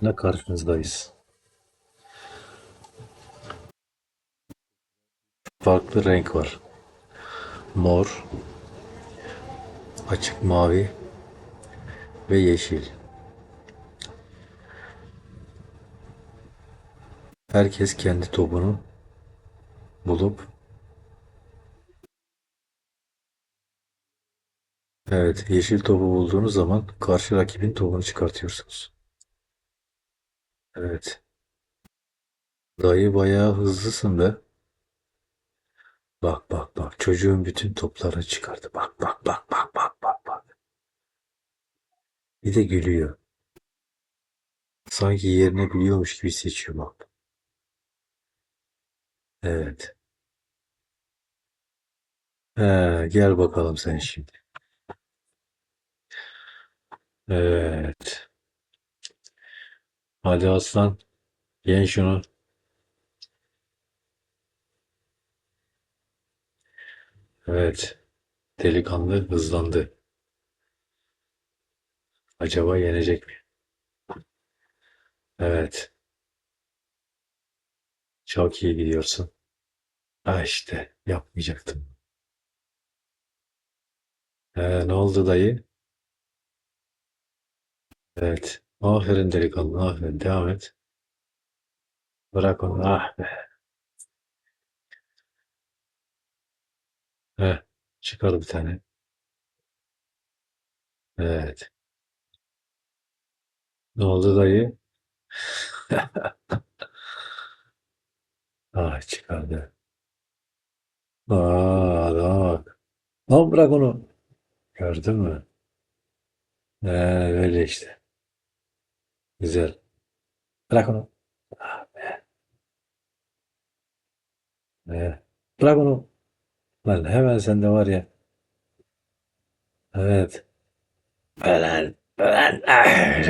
Yine karşınızdayız. Farklı renk var. Mor, açık mavi ve yeşil. Herkes kendi topunu bulup Evet, yeşil topu bulduğunuz zaman karşı rakibin topunu çıkartıyorsunuz. Evet. Dayı bayağı hızlısın be. Bak bak bak çocuğun bütün toplarını çıkardı. Bak bak bak bak bak bak bak. Bir de gülüyor. Sanki yerine biliyormuş gibi seçiyor bak. Evet. He, gel bakalım sen şimdi. Evet. Hadi aslan. Yen şunu. Evet. Delikanlı hızlandı. Acaba yenecek mi? Evet. Çok iyi gidiyorsun. Ha işte yapmayacaktım. Ee, ne oldu dayı? Evet. Aferin delikanlı. Aferin. Devam et. Bırak onu. Ah be. Heh. Çıkar bir tane. Evet. Ne oldu dayı? Ah çıkardı. Aa, adama bak. Lan bırak onu. Gördün mü? Ee, öyle işte. Güzel. Bırak onu. Ah be. Ee, bırak onu. Lan hemen sende var ya. Evet. Ölen. Ölen. Ah.